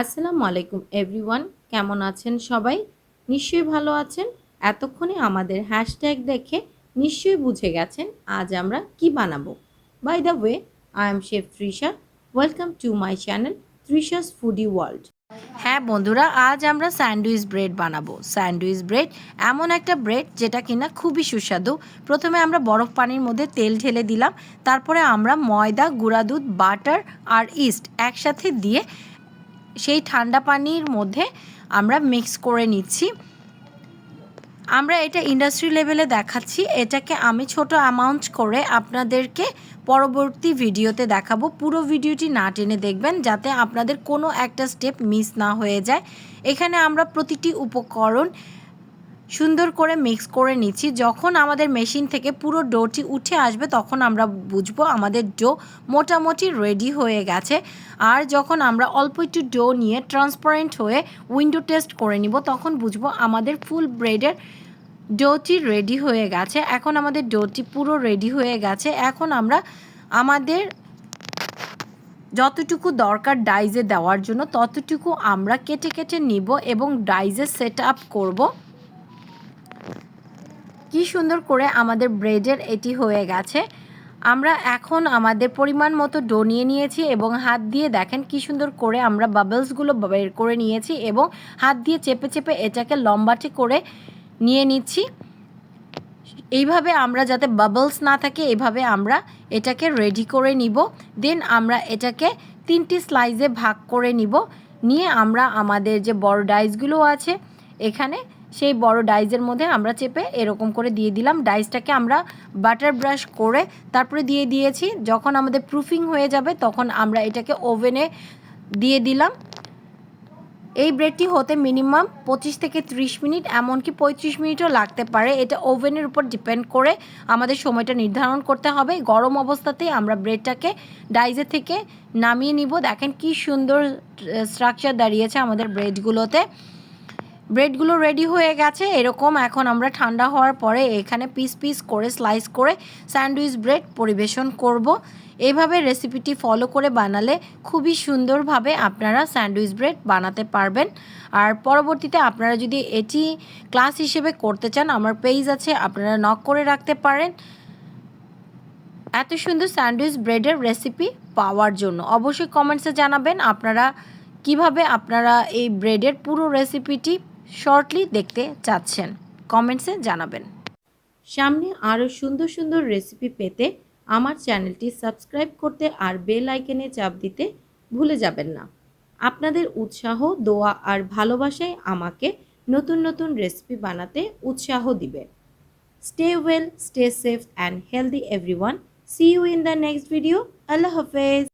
আসসালামু আলাইকুম এভরিওয়ান কেমন আছেন সবাই? নিশ্চয়ই ভালো আছেন। এতক্ষণে আমাদের হ্যাশট্যাগ দেখে নিশ্চয়ই বুঝে গেছেন আজ আমরা কি বানাবো। By the way I am chef Trisha welcome to my channel Trisha's foodie world হ্যাঁ বন্ধুরা, আজ আমরা স্যান্ডউইচ ব্রেড বানাবো। স্যান্ডউইচ ব্রেড এমন একটা ব্রেড যেটা কিনা খুবই সুস্বাদু। প্রথমে আমরা বরফ পানির মধ্যে তেল ঢেলে দিলাম। তারপরে আমরা ময়দা, গুঁড়া দুধ, বাটার আর ইস্ট একসাথে দিয়ে সেই ঠান্ডা পানির মধ্যে আমরা মিক্স করে নিচ্ছি। আমরা এটা ইন্ডাস্ট্রি লেভেলে দেখাচ্ছি। এটাকে আমি ছোট অ্যামাউন্ট করে আপনাদেরকে পরবর্তী ভিডিওতে দেখাবো। পুরো ভিডিওটি না টেনে দেখবেন যাতে আপনাদের কোনো একটা স্টেপ মিস না হয়ে যায়। এখানে আমরা প্রতিটি উপকরণ সুন্দর করে মিক্স করে নিচ্ছি। যখন আমাদের মেশিন থেকে পুরো ডোটি উঠে আসবে, তখন আমরা বুঝব আমাদের ডো মোটামুটি রেডি হয়ে গেছে। আর যখন আমরা অল্প একটু ডো নিয়ে ট্রান্সপারেন্ট হয়ে উইন্ডো টেস্ট করে নিব, তখন বুঝব আমাদের ফুল ব্রেডের ডোটি রেডি হয়ে গেছে। এখন আমাদের ডোটি পুরো রেডি হয়ে গেছে। এখন আমরা আমাদের যতটুকু দরকার ডাইজে দেওয়ার জন্য, ততটুকু আমরা কেটে কেটে নিব এবং ডাইজে সেট আপ করব। কি সুন্দর করে আমাদের ব্রেডের এটি হয়ে গেছে। আমরা এখন আমাদের পরিমাণ মতো ডো নিয়ে নিয়েছি এবং হাত দিয়ে দেখেন কি সুন্দর করে আমরা বাবলসগুলো বের করে নিয়েছি এবং হাত দিয়ে চেপে চেপে এটাকে লম্বাটি করে নিয়ে নিচ্ছি। এইভাবে আমরা যাতে বাবলস না থাকে এইভাবে আমরা এটাকে রেডি করে নিব। দেন আমরা এটাকে তিনটি স্লাইজে ভাগ করে নিব। নিয়ে আমরা আমাদের যে বড় ডাইসগুলো আছে, এখানে সেই বড় ডাইজের মধ্যে আমরা চেপে এরকম করে দিয়ে দিলাম। ডাইসটাকে আমরা বাটার ব্রাশ করে তারপরে দিয়ে দিয়েছি। যখন আমাদের প্রুফিং হয়ে যাবে, তখন আমরা এটাকে ওভেনে দিয়ে দিলাম। এই ব্রেডটি হতে মিনিমাম পঁচিশ থেকে ত্রিশ মিনিট, এমনকি পঁয়ত্রিশ মিনিটও লাগতে পারে। এটা ওভেনের উপর ডিপেন্ড করে আমাদের সময়টা নির্ধারণ করতে হবে। গরম অবস্থাতেই আমরা ব্রেডটাকে ডাইজে থেকে নামিয়ে নিব। দেখেন কি সুন্দর স্ট্রাকচার দাঁড়িয়েছে আমাদের ব্রেডগুলোতে। ব্রেডগুলো রেডি হয়ে গেছে। এরকম এখন আমরা ঠান্ডা হওয়ার পরে এখানে পিস পিস করে স্লাইস করে স্যান্ডউইচ ব্রেড পরিবেশন করব। এইভাবে রেসিপিটি ফলো করে বানালে খুবই সুন্দরভাবে আপনারা স্যান্ডউইচ ব্রেড বানাতে পারবেন। আর পরবর্তীতে আপনারা যদি এটি ক্লাস হিসেবে করতে চান, আমার পেজ আছে, আপনারা নক করে রাখতে পারেন। এত সুন্দর স্যান্ডউইচ ব্রেডের রেসিপি পাওয়ার জন্য। অবশ্যই কমেন্টসে জানাবেন আপনারা কীভাবে আপনারা এই ব্রেডের পুরো রেসিপিটি শর্টলি দেখতে চাচ্ছেন। কমেন্টসে জানাবেন। সামনে আরও সুন্দর সুন্দর রেসিপি পেতে আমার চ্যানেলটি সাবস্ক্রাইব করতে আর বেল আইকনে চাপ দিতে ভুলে যাবেন না। আপনাদের উৎসাহ, দোয়া আর ভালোবাসাই আমাকে নতুন নতুন রেসিপি বানাতে উৎসাহ দিবে। Stay well stay safe and healthy everyone see you in the next video আল্লাহ হাফেজ।